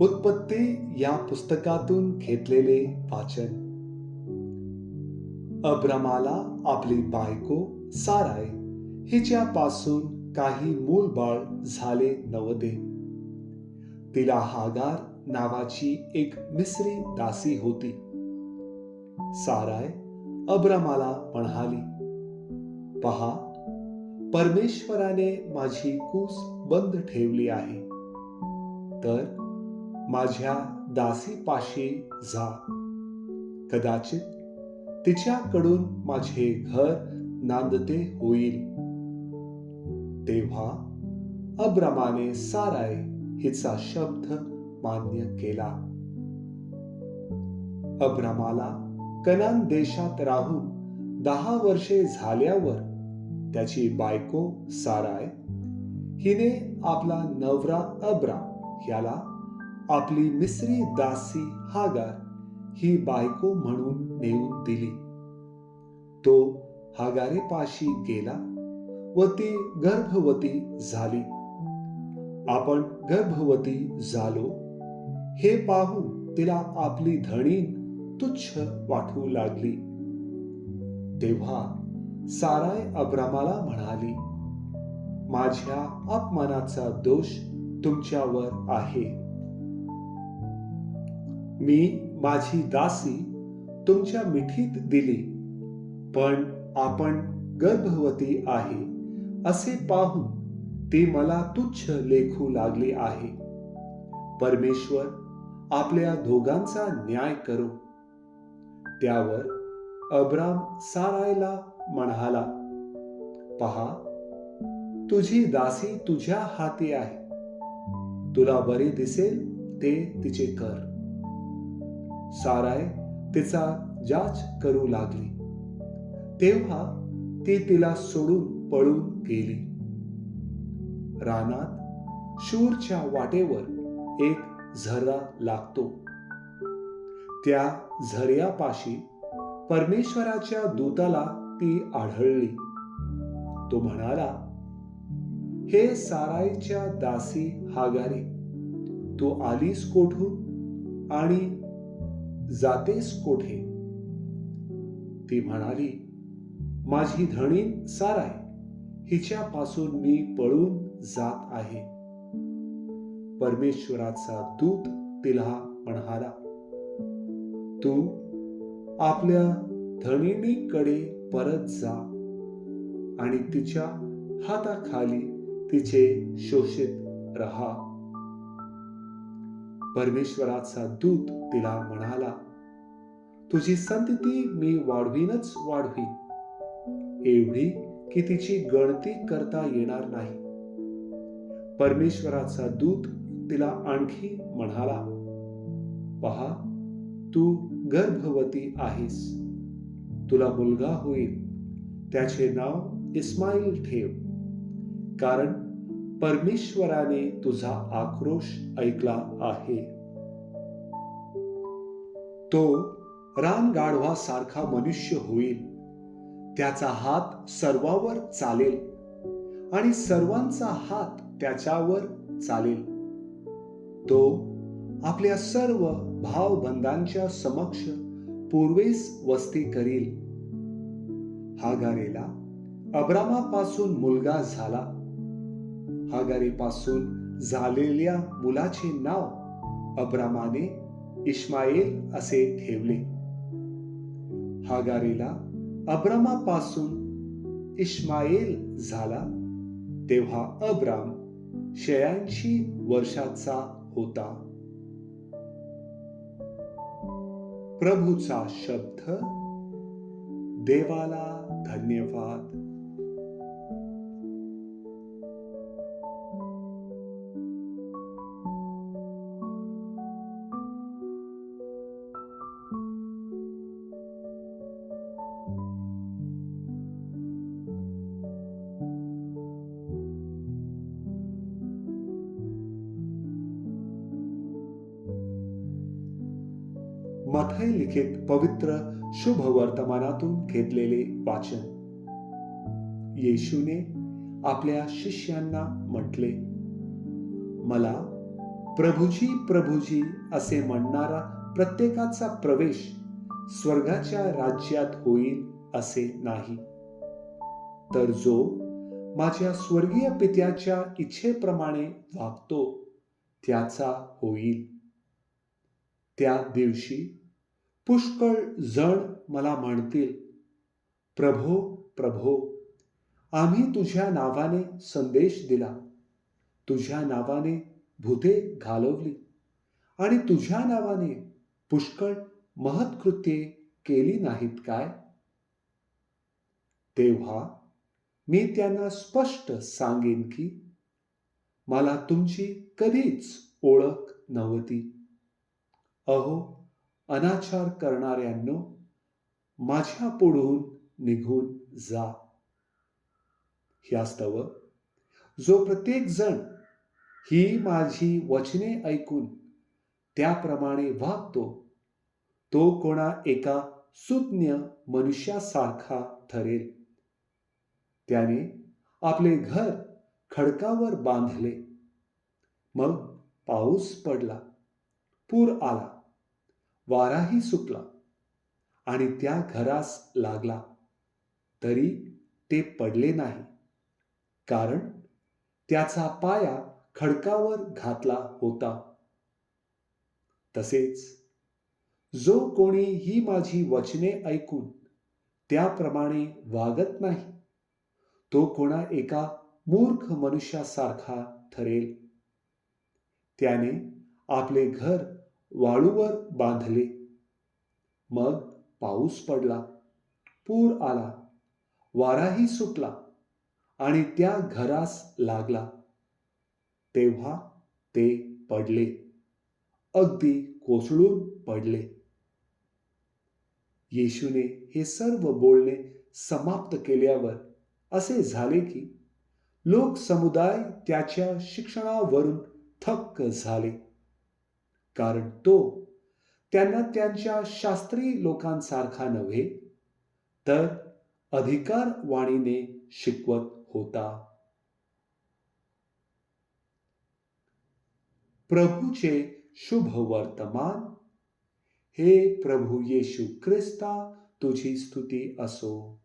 उत्पत्ती या पुस्तकातून घेतलेले वाचन. अब्रमाला आपली बायको साराय हिच्यापासून काही मूल बाळ झाले नव्हते तिला हागार नावाची एक मिसरी दासी होती. साराय अब्रमाला म्हणाली पहा परमेश्वराने माझी कूस बंद ठेवली आहे. तर माझ्या दासीपाशी जा. कदाचित तिच्याकडून माझे घर नांदते होईल. तेव्हा अब्रामाने साराय हिचा शब्द मान्य केला. अब्रामाला कनान देशात राहून दहा वर्षे झाल्यावर त्याची बायको साराय हिने आपला नवरा अब्राम याला आपली मिसरी दासी हागार ही बायको म्हणून नेऊन दिली. तो हागारेपाशी गेला व ती गर्भवती झाली. आपण गर्भवती झालो हे पाहून तिला आपली धणी तुच्छ वाटू लागली. तेव्हा साराय अब्रामाला म्हणाली माझ्या अपमानाचा दोष तुमच्यावर आहे. मी माझी दासी तुमच्या मिठीत दिली. पण आपण गर्भवती आहे असे पाहून ती मला तुच्छ लेखू लागली आहे. परमेश्वर आपल्या दोघांचा न्याय करो. त्यावर अब्राम सारायला म्हणाला पहा तुझी दासी तुझ्या हाती आहे. तुला बरे दिसेल ते तिचे कर साराय तिचा जाच करू लागली. तेव्हा ती तिला सोडून पळून गेली. रानात शूरच्या वाटेवर एक झरा लागतो. त्या झर्यापाशी परमेश्वराच्या दूताला ती आढळली. तो म्हणाला हे सारायच्या दासी हागारे तू आलीस कोठून? आणि जातेस कोठे? ती म्हणाली माझी धणीन साराय हिच्यापासून मी पळून जात आहे. परमेश्वराचा दूत तिला म्हणाला तू आपल्या धणिणीकडे परत जा आणि तिच्या हाताखाली तिचे शोषित रहा. परमेश्वराचा दूत तिला म्हणाला तुझी संतती मी वाढवीनच वाढवी एवढी की तिची गणती करता येणार नाही. परमेश्वराचा दूत तिला आणखी म्हणाला पहा तू गर्भवती आहेस. तुला मुलगा होईल. त्याचे नाव इस्माईल ठेव. कारण परमेश्वराने तुझा आक्रोश ऐकला आहे. तो रानगाढवासारखा मनुष्य होईल. त्याचा हात सर्वावर चालेल आणि सर्वांचा हात त्याच्यावर चालेल. तो आपल्या सर्व भावबंधांच्या समक्ष पूर्वेस वस्ती करील. हा गारेला अब्रामापासून मुलगा झाला. हागारीपासून झालेल्या मुलाचे नाव अब्रामाने इस्माईल असे ठेवले. हागारीला अब्रामापासून इस्माईल झाला तेव्हा अब्राम शयांशी वर्षाचा होता. प्रभूचा शब्द देवाला धन्यवाद. मथाई लिखित पवित्र शुभ वर्तमानातून घेतलेले वाचन. येशूने आपल्या शिष्यांना म्हटले मला प्रभुजी प्रभुजी असे म्हणणारा प्रत्येकाचा प्रवेश स्वर्गाच्या राज्यात होईल असे नाही. तर जो माझ्या स्वर्गीय पित्याच्या इच्छेप्रमाणे वागतो त्याचा होईल. त्या दिवशी पुष्कळ जण मला म्हणतील प्रभो प्रभो आम्ही तुझ्या नावाने संदेश दिला. तुझ्या नावाने भूते घालवली आणि तुझ्या नावाने पुष्कळ महत्कृत्ये केली नाहीत काय? तेव्हा मी त्यांना स्पष्ट सांगेन की मला तुमची कधीच ओळख नव्हती. अहो अनाचार करणाऱ्यांनो माझ्या पुढून निघून जा. ह्यास्तव जो प्रत्येक जण ही माझी वचने ऐकून त्याप्रमाणे वागतो तो कोणा एका सुज्ञ मनुष्यासारखा ठरेल. त्याने आपले घर खडकावर बांधले. मग पाऊस पडला पूर आला. वाराही सुटला आणि त्या घरास लागला. तरी ते पडले नाही. कारण त्याचा पाया खडकावर घातला होता. तसेच जो कोणी ही माझी वचने ऐकून त्याप्रमाणे वागत नाही तो कोणा एका मूर्ख मनुष्यासारखा ठरेल. त्याने आपले घर वाळूवर बांधले. मग पाऊस पडला. पूर आला. वाराही सुटला आणि त्या घरास लागला. तेव्हा ते पडले. अगदी कोसळून पडले. येशूने हे सर्व बोलणे समाप्त केल्यावर असे झाले की लोक समुदाय त्याच्या शिक्षणावरून थक्क झाले. कारण तो त्यांना त्यांच्या शास्त्रीय लोकांसारखा नव्हे तर अधिकार वाणीने शिकवत होता. प्रभूचे शुभ वर्तमान हे प्रभू येशू ख्रिस्ता तुझी स्तुती असो.